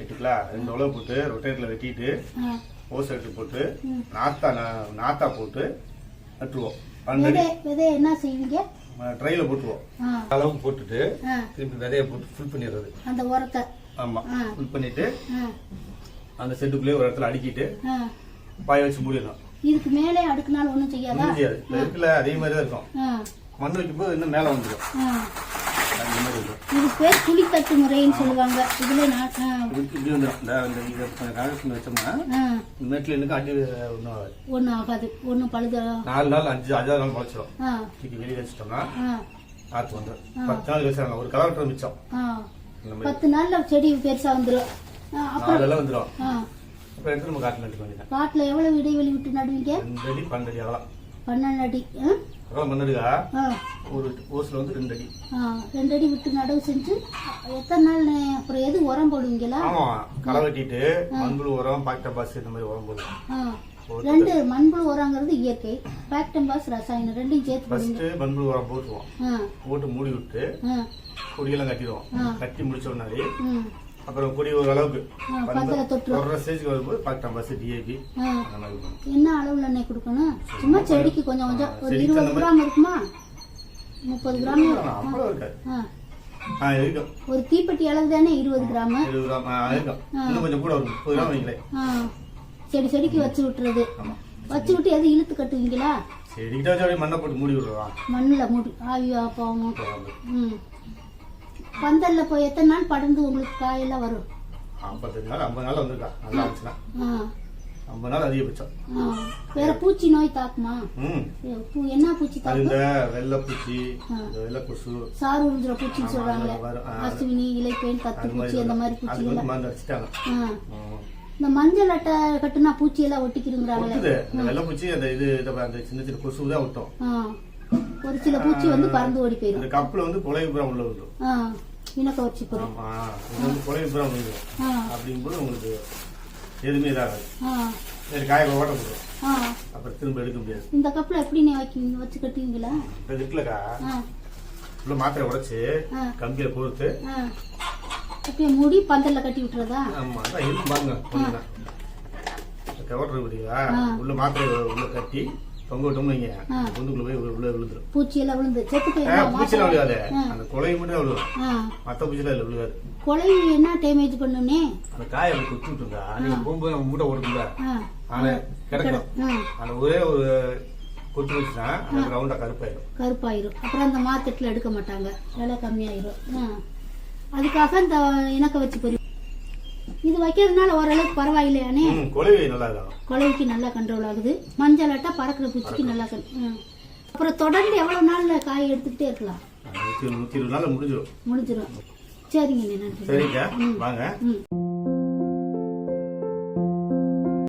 இருக்குல்ல ரெண்டு உழவு போட்டு ரொட்டேட்டில் வெட்டிட்டு. ஓஸ் எடுத்து போட்டு. நாத்தா நாத்தா போட்டு நட்டுருவோம். என்ன செய்வீங்க? ட்ரைல போட்டுருவோம். அளவுக்கு போட்டுட்டு திருப்பி விதைய போட்டு ஃபுல் பண்ணிடுறது. அந்த உரத்தை. ஆமா. ஃபுல் பண்ணிட்டு அந்த செட்டுக்குள்ளேயே ஒரு இடத்துல அடுக்கிட்டு. பாய வச்சு மூடிடணும். இதுக்கு மேலே அடுக்குனாலும் ஒன்றும் செய்யாதா? செய்யாது. இருக்குல்ல அதே மாதிரி தான் இருக்கும் மண் வைக்கும்போது இன்னும் மேலே வந்துடும் மாதிரி இது பேர் குழித்தட்டு முறைன்னு சொல்லுவாங்க. இதுல நான் இப்படி வந்துடும் இந்த இந்த இதை கனெக்ஷன் வச்சோம்னா இந்த மேட்டில் எனக்கு அடி ஒன்றும் ஆகாது. ஒண்ணும் ஆகாது. ஒன்றும் பழுத நாலு நாள் அஞ்சு அஞ்சாவது நாள் முளைச்சிடும் ஆ, தூக்கி வெளியே வச்சிட்டோம்னா காற்று வந்துடும் பத்து நாள் வச்சாங்க. ஒரு கலர் மிச்சம். பத்து நாள்ல செடி பெருசா வந்துடும் அப்புறம் வந்துடும் அப்புறம் எடுத்து நம்ம காட்டு நட்டுக்க வேண்டியதான் காட்டுல எவ்வளவு இடைவெளி விட்டு நடுவீங்க? ரெண்டு அடி பன்னெண்டு அடி அகலம். பன்னெண்டு அடி மண்ணடுக்கா ஒரு ஓசில் வந்து ரெண்டு அடி. ரெண்டு அடி விட்டு நடவு செஞ்சு எத்தனை நாள் அப்புறம் எது உரம் போடுவீங்களா? ஆமா களை வெட்டிட்டு மண்புழு உரம் பாக்டா பாஸ் இந்த மாதிரி உரம் போடுவோம். ரெண்டு மண்புழு உரங்கிறது இயற்கை. பாக்டம்பாஸ் ரசாயனம் ரெண்டையும் சேர்த்து ஃபர்ஸ்ட் மண்புழு உரம் போட்டுருவோம். போட்டு மூடி விட்டு கொடியெல்லாம் கட்டிடுவோம். கட்டி முடிச்ச உடனே அப்புறம் கொடி ஒரு அளவுக்கு. ஒரு ஸ்டேஜ்க்கு வரும்போது பாக்டா பாஸ் டிஏபி. என்ன அளவுல எண்ணெய் கொடுக்கணும்? சும்மா செடிக்கு கொஞ்சம் கொஞ்சம். ஒரு இருபது கிராம் இருக்குமா? முப்பது கிராம் அவ்வளோ இருக்காது. ஒரு தீப்பெட்டி அளவு தானே? இருபது கிராம். இருபது கிராம். இருக்கும். கொஞ்சம் கூட வரும். முப்பது கிராம் வைங்களேன். செடி செடிக்கு வச்சு விட்டுறது. வச்சு விட்டு எது இழுத்து கட்டுவீங்களா? செடிக்கிட்ட வச்சு அப்படியே மண்ணை போட்டு மூடி விடுறோம் மண்ணில் மூடி. ஆவியா பாவம். ம். பந்தல்ல போய் எத்தனை நாள் படர்ந்து உங்களுக்கு காயெல்லாம் வரும்? ஐம்பத்தஞ்சு நாள் ஐம்பது நாள் வந்திருக்கா? நல்லா இருந்துச்சுன்னா. ஐம்பது நாள் அதிகபட்சம். வேற பூச்சி நோய் தாக்குமா? என்ன பூச்சி அது தாக்கும்? இந்த வெள்ளைப்பூச்சி இந்த வெள்ளை கொசு சாறு உறிஞ்சுற பூச்சின்னு. ஆ, அஸ்வினி இலைப்பேன் கத்து பூச்சி அந்த மாதிரி பூச்சி மருந்து அடிச்சிட்டாங்க. இந்த மஞ்சள் அட்டை கட்டுனா பூச்சி எல்லாம் ஒட்டிக்கிறோங்கிறாங்களே இந்த வெள்ளைப்பூச்சி அந்த இது அந்த சின்ன சின்ன கொசு தான் விட்டோம் ஆ. ஒரு சில பூச்சி வந்து பறந்து ஓடி போயிடும் இந்த கப்புல வந்து பூரா உள்ள விடும் ஆ இனக்க வச்சு போயிடும் ஆமா. இது வந்து குலைவு பூரா அப்படிங்கும்போது உங்களுக்கு எதுவுமே இதாகாது. சரி காய ஓட்ட ஆ. அப்புறம் திரும்ப எடுக்க முடியாது. இந்த கப்பில் எப்படி நீ வைக்க வச்சு கட்டுவீங்களா? இப்போ இருக்குல்லக்கா. உள்ள மாத்திரை உடைச்சு கோர்த்து ஆ. அப்படியே மூடி பந்தல்ல கட்டி விட்டுறதா? ஆமா அதான் இருக்கு பாருங்க ஆ. உள்ள மாத்திரை உள்ள கட்டி தொங்க விட்டோம்னு வைங்க. பொந்துக்குள்ள போய் உள்ள- விழுந்துரும். பூச்சி எல்லாம் விழுந்து செத்து போயிடும் பூச்சிலாம் விழுகாது. ஆ. அந்த கொலை மட்டும் தான் விழுகும். ஆ. மத்த பூச்சிலாம் இல்ல விழுகாது. கொலை என்ன டேமேஜ் பண்ணுனே அந்த காயை அப்படி குத்தி விட்டுருங்க நீங்க போகும்போது நம்ம மூட்டை ஓடுக்குள்ள ஆ. ஆனா கிடக்கும் அந்த ஒரே ஒரு கொத்து வச்சுன்னா அந்த ரவுண்டா கருப்பாயிடும் கருப்பாயிரும். அப்புறம் அந்த மார்க்கெட்ல எடுக்க மாட்டாங்க. விலை கம்மியாயிரும். அதுக்காக இந்த இணக்க வச்சு பொறி இது வைக்கிறதுனால ஓரளவுக்கு பரவாயில்லையானே கொலை நல்லா கொலைக்கு நல்லா கண்ட்ரோல் ஆகுது. மஞ்சள் அட்டை பறக்கிற பூச்சிக்கு நல்லா. அப்புறம் தொடர்ந்து எவ்வளவு நாள்ல காய் எடுத்துக்கிட்டே இருக்கலாம்? நூத்தி நூத்தி இருபது நாள் முடிஞ்சிடும் முடிஞ்சிடும் சரிங்க நன்றி. சரிக்கா வாங்க.